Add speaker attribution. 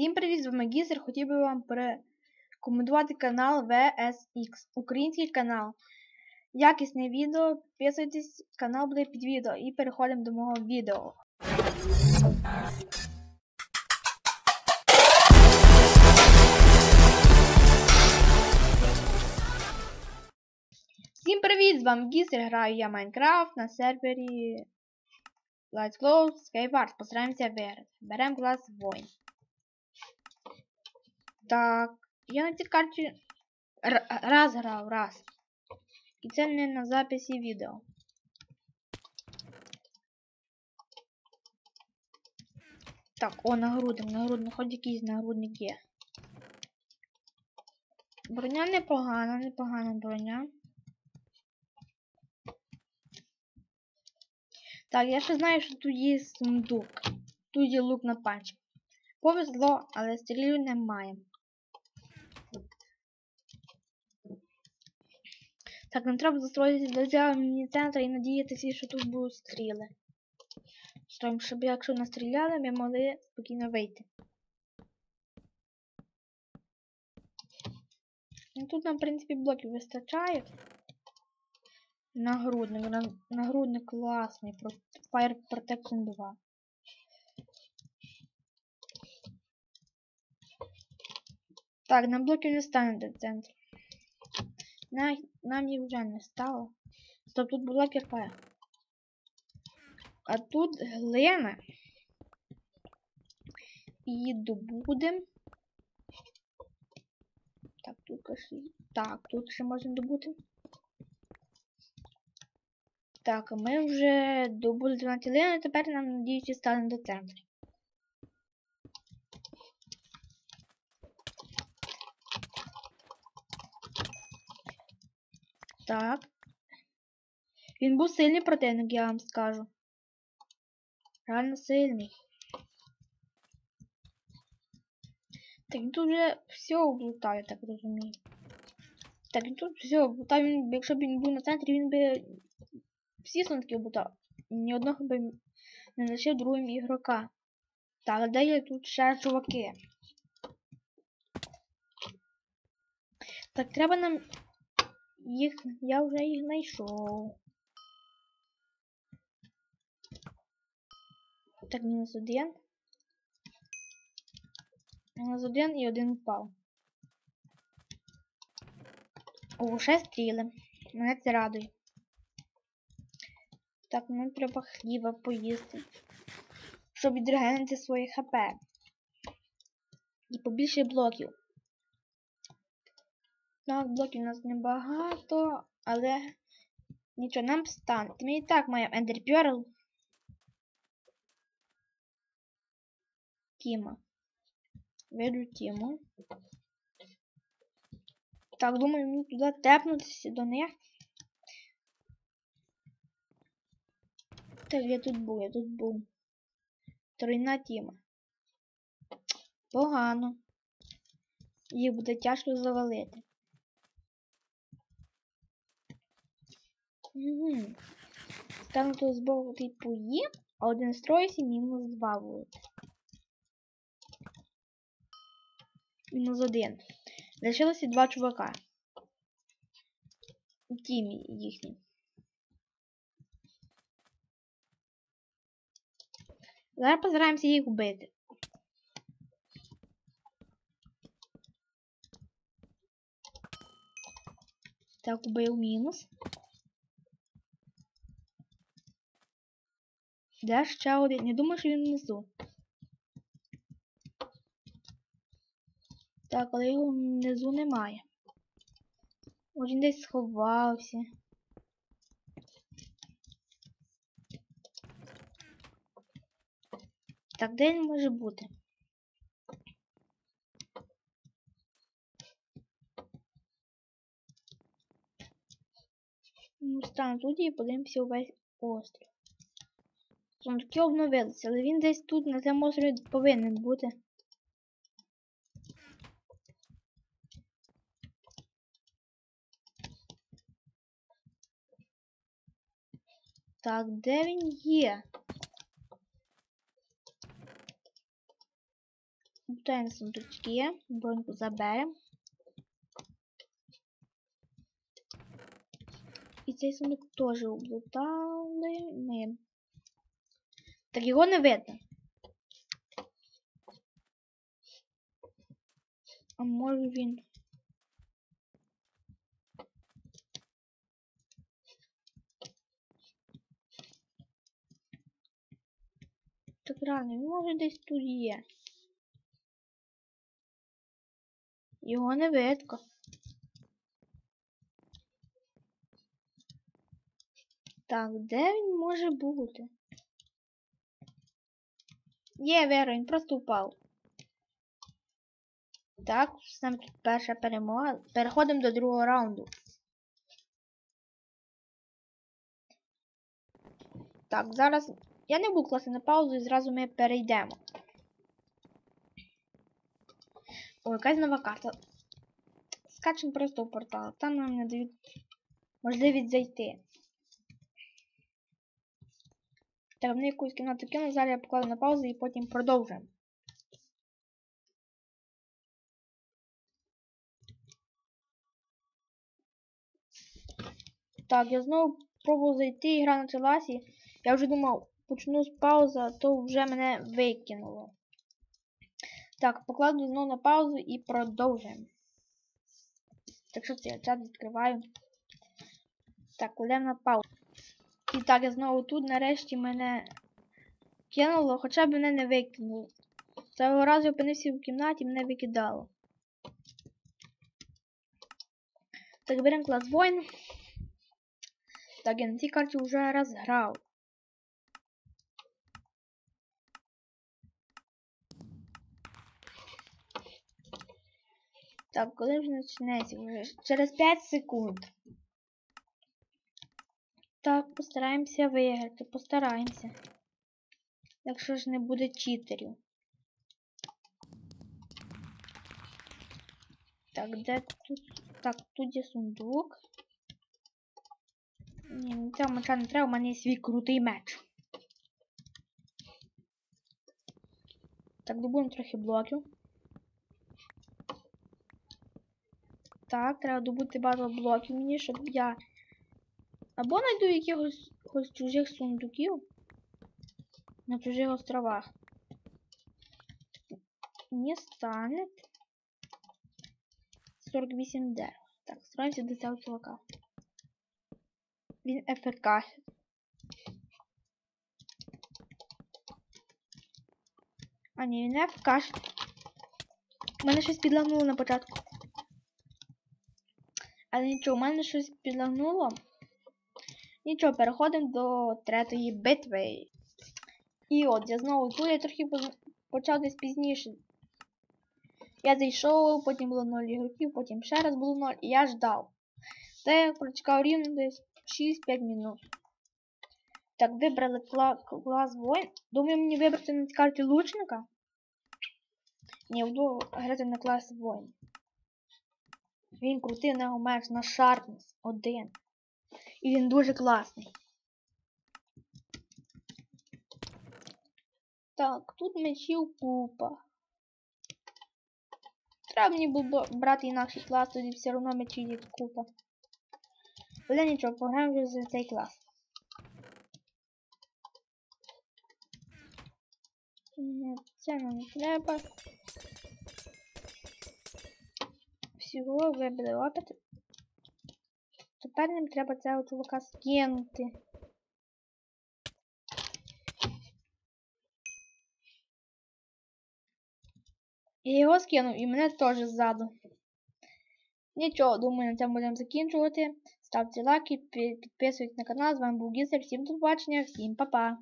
Speaker 1: Всім привіт, з вами Гізер. Хотів би вам порекомендувати канал VSX, український канал. Якісне відео, підписуйтесь, канал буде під відео і переходимо до мого відео. Всім привіт! З вами Гізер, граю я Майнкрафт на сервері Lights Close Skywars. Постараємося виграти. Беремо клас воїн. Так, я на цій карті раз грав, раз. І це не на записі відео. Так, о, нагрудник, нагрудник, хоч якийсь нагрудник є. Броня непогана, непогана броня. Так, я ще знаю, що тут є сундук. Тут є лук на панч. Повезло, але стрілів немає. Так, нам треба застроїти до цього міні-центру і надіятися, що тут будуть стріли. Щоб, щоб якщо настріляли, ми могли спокійно вийти. Ну, тут нам, в принципі, блоків вистачає. Нагрудник, на- нагрудник класний, Fire Protection 2. Так, нам блоків не стане до центру. На, нам їх вже не стало. Стоп, тут була кірка. А тут глина. Її добудем. Так, тут ще... Так, тут ще можна добути. Так, ми вже добули 12 глини, тепер нам, надіюся, стане до центру. Так. Він був сильний противник, я вам скажу. Реально сильний. Так він тут вже все облутав, я так розумію. Так він тут все облутав, він, якщо б він був на центрі, він би всі сундуки облутав. Ні одного би не лишив другим ігрока. Так, де є тут ще чуваки? Так, треба нам їх. Я вже їх знайшов. Так, мінус один. Мінус один і один впав. О, ще стріли. Мене це радує. Так, нам треба хліба поїсти. Щоб відрегенити свої хп. І побільше блоків. Так, блоків у нас небагато, але нічого нам стане. Ми і так маємо Ender Pearl. Тіма. Веду Тіму. Так, думаю, мені туди тепнутися до них. Так, я тут був, я тут був. Тройна тіма. Погано. Їх буде тяжко завалити. Угу. Там тут збоку типу є, а один строїться мінус два буде. Мінус один. Лишилося два чувака. Тімі їхній. Зараз постараємося їх вбити. Так, убив мінус. Де ще один? Не думаю, що він внизу. Так, але його внизу немає. Може він десь сховався. Так, де він може бути? Ну, стану тут і подивимося увесь острів. Сундуки обновилися, але він десь тут на цьому острові повинен бути. Так, де він є? Бутаємо сундучки, броньку заберемо. І цей сундук теж облутали ми. Так його не. А може він. Так реально, він може десь тут є. Його не видко. Так, де він може бути? Є, Вера, він просто впав. Так, сам перша перемога. Переходимо до другого раунду. Так, зараз я не буду класти на паузу і зразу ми перейдемо. О, якась нова карта. Скачемо просто в портал. Там нам не дають можливість зайти. Так, вони якусь кімнату кину, зараз я покладу на паузу і потім продовжуємо. Так, я знову пробував зайти, ігра почалася. Я вже думав, почну з паузи, то вже мене викинуло. Так, покладу знову на паузу і продовжуємо. Так що це я чат відкриваю. Так, кладемо на паузу. І так, я знову тут нарешті мене кинуло, хоча б мене не викинуло. Цього разу я опинився в кімнаті мене викидало. Так, беремо клас воїн. Так, я на цій карті вже раз грав. Так, коли вже почнеться? Через 5 секунд. Так, постараємося виграти, постараємося. Якщо ж не буде читерів. Так, де тут? Так, тут є сундук. Ні, цього меча не треба, у мене є свій крутий меч. Так, добудемо трохи блоків. Так, треба добути багато блоків мені, щоб я або знайду якихось чужих сундуків на чужих островах. Не стане 48 дерев. Так, строїмося до цього чувака. Він ФК. А, ні, він ФК. У мене щось підлагнуло на початку. Але нічого, у мене щось підлагнуло. Нічого, переходимо до третьої битви. І от, я знову тут я трохи почав десь пізніше. Я зайшов, потім було 0 ігроків, потім ще раз було 0, і я ждав. Та я прочекав рівно десь 6-5 минут. Так, вибрали кла клас воїн. Думаю, мені вибрати на карті лучника. Ні, буду грати на клас воїн. Він крутий, у нього меч на шарпнес один. І він дуже класний. Так, тут мечів купа. Треба мені було брати інакший клас, тоді все одно мечів є купа. Але нічого, пограємо вже за цей клас. Це нам не треба. Всього вибили опит. Тепер нам треба цього чувака скинути. Я його скинув і мене теж ззаду. Нічого, думаю, на цьому будемо закінчувати. Ставте лайки, підписуйтесь на канал. З вами був Гісер. Всім до побачення, всім па-па!